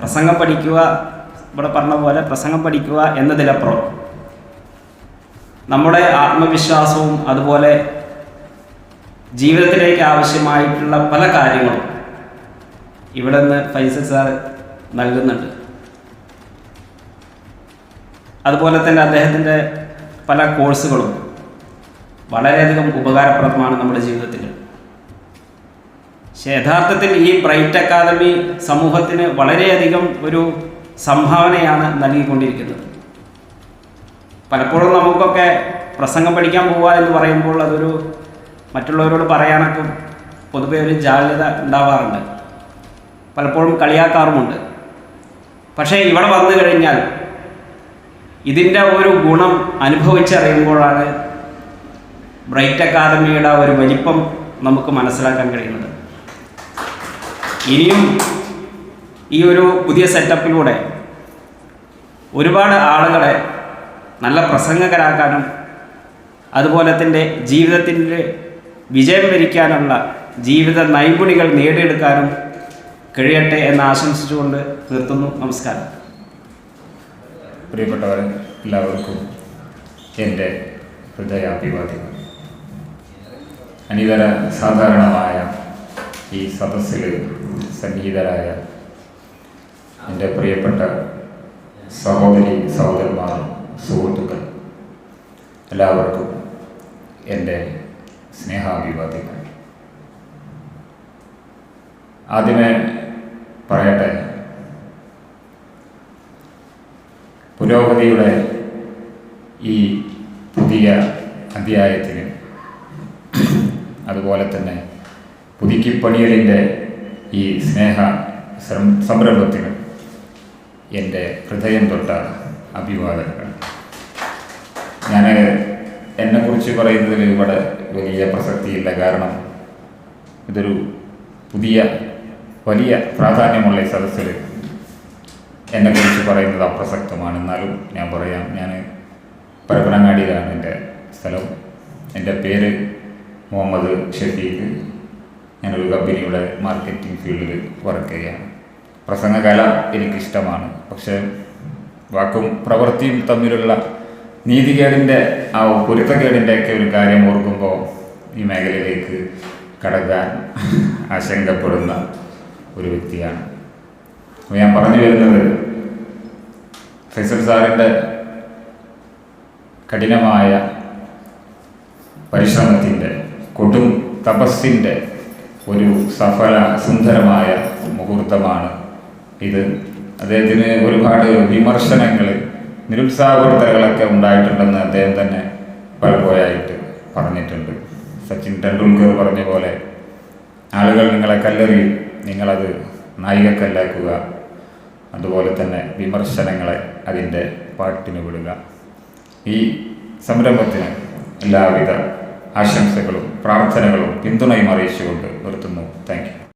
പ്രസംഗം പഠിക്കുക ഇവിടെ പറഞ്ഞ പോലെ പ്രസംഗം പഠിക്കുക എന്നതിലപ്പുറം. നമ്മുടെ ആത്മവിശ്വാസവും അതുപോലെ ജീവിതത്തിലേക്ക് ആവശ്യമായിട്ടുള്ള പല കാര്യങ്ങളും ഇവിടെ നിന്ന് ഫൈസൽ സാർ നൽകുന്നുണ്ട്. അതുപോലെ തന്നെ അദ്ദേഹത്തിന്റെ പല കോഴ്സുകളും വളരെയധികം ഉപകാരപ്രദമാണ് നമ്മുടെ ജീവിതത്തിൽ. പക്ഷേ യഥാർത്ഥത്തിൽ ഈ ബ്രൈറ്റ് അക്കാദമി സമൂഹത്തിന് വളരെയധികം ഒരു സംഭാവനയാണ് നൽകിക്കൊണ്ടിരിക്കുന്നത്. പലപ്പോഴും നമുക്കൊക്കെ പ്രസംഗം പഠിക്കാൻ പോവുക എന്ന് പറയുമ്പോൾ അതൊരു മറ്റുള്ളവരോട് പറയാനൊക്കെ പൊതുവെ ഒരു ജാള്യത ഉണ്ടാവാറുണ്ട്. പലപ്പോഴും കളിയാക്കാറുമുണ്ട്. പക്ഷേ ഇവിടെ വന്നു കഴിഞ്ഞാൽ ഇതിന്റെ ഒരു ഗുണം അനുഭവിച്ചറിയുമ്പോഴാണ് ബ്രൈറ്റ് അക്കാദമിയുടെ ഒരു വലിപ്പം നമുക്ക് മനസ്സിലാക്കാൻ കഴിയുന്നത്. ഇനിയും ഈ ഒരു പുതിയ സെറ്റപ്പിലൂടെ ഒരുപാട് ആളുകളെ നല്ല പ്രസംഗകരാക്കാനും അതുപോലെ തന്നെ ജീവിതത്തിന്റെ വിജയം വരിക്കാനുള്ള ജീവിത നൈപുണികൾ നേടിയെടുക്കാനും കഴിയട്ടെ എന്ന് ആശംസിച്ചുകൊണ്ട് നിർത്തുന്നു. നമസ്കാരം. പ്രിയപ്പെട്ടവരെ എല്ലാവർക്കും എന്റെ ഹൃദയാഭിവാദ്യം അനിതര സാധാരണമായ ഈ സദസ്സിൽ സന്നിഹിതരായ എന്റെ പ്രിയപ്പെട്ട സഹോദരി സഹോദരന്മാർ സുഹൃത്തുക്കൾ എല്ലാവർക്കും എന്റെ സ്നേഹാഭിവാദ്യങ്ങൾ. ആദ്യമേ പറയട്ടെ പുരോഗതിയുടെ ഈ പുതിയ അധ്യായത്തിന് അതുപോലെ തന്നെ പുതുക്കിപ്പണിയലിന്റെ ഈ സ്നേഹ സംരംഭത്തിന് എന്റെ ഹൃദയം തൊട്ട അഭിവാദനങ്ങൾ. ഞാൻ എന്നെക്കുറിച്ച് പറയുന്നതിൽ ഇവിടെ വലിയ പ്രസക്തിയില്ല. കാരണം ഇതൊരു പുതിയ വലിയ പ്രാധാന്യമുള്ള സദസ്സിൽ എന്നെക്കുറിച്ച് പറയുന്നത് അപ്രസക്തമാണ്. എന്നാലും ഞാൻ പറയാം ഞാൻ പരപ്പനങ്ങാടിയിലാണ് എന്റെ സ്ഥലം. എന്റെ പേര് മുഹമ്മദ് ഷഫീഖ്. ഞാനൊരു കമ്പനിയുടെ മാർക്കറ്റിംഗ് ഫീൽഡിൽ വർക്ക് ചെയ്യുകയാണ്. പ്രസംഗകല എനിക്കിഷ്ടമാണ്. പക്ഷേ വാക്കും പ്രവൃത്തിയും തമ്മിലുള്ള നീതികേടിന്റെ ആ പൊരുത്തക്കേടിന്റെ ഒക്കെ ഒരു കാര്യം ഓർക്കുമ്പോൾ ഈ മേഖലയിലേക്ക് കടക്കാൻ ആശങ്കപ്പെടുന്ന ഒരു വ്യക്തിയാണ്. അപ്പോൾ ഞാൻ പറഞ്ഞു വരുന്നത് ഫൈസൽ സാറിന്റെ കഠിനമായ പരിശ്രമത്തിന്റെ കൊടും തപസ്സിന്റെ ഒരു സഫല സുന്ദരമായ മുഹൂർത്തമാണ് ഇത്. അദ്ദേഹത്തിന് ഒരുപാട് വിമർശനങ്ങൾ നിരുത്സാഹവർത്തകളൊക്കെ ഉണ്ടായിട്ടുണ്ടെന്ന് അദ്ദേഹം തന്നെ പലപ്പോഴായിട്ട് പറഞ്ഞിട്ടുണ്ട്. സച്ചിൻ ടെണ്ടുൽക്കർ പറഞ്ഞ പോലെ ആളുകൾ നിങ്ങളെ കല്ലെറിയും. നിങ്ങളത് നായികക്കല്ലാക്കുക. അതുപോലെ തന്നെ വിമർശനങ്ങളെ അതിന്റെ പാട്ടിന് വിടുക. ഈ സംരംഭത്തിന് എല്ലാവിധ ആശംസകളും പ്രാർത്ഥനകളും പിന്തുണയും അറിയിച്ചുകൊണ്ട് നിർത്തുന്നു. താങ്ക്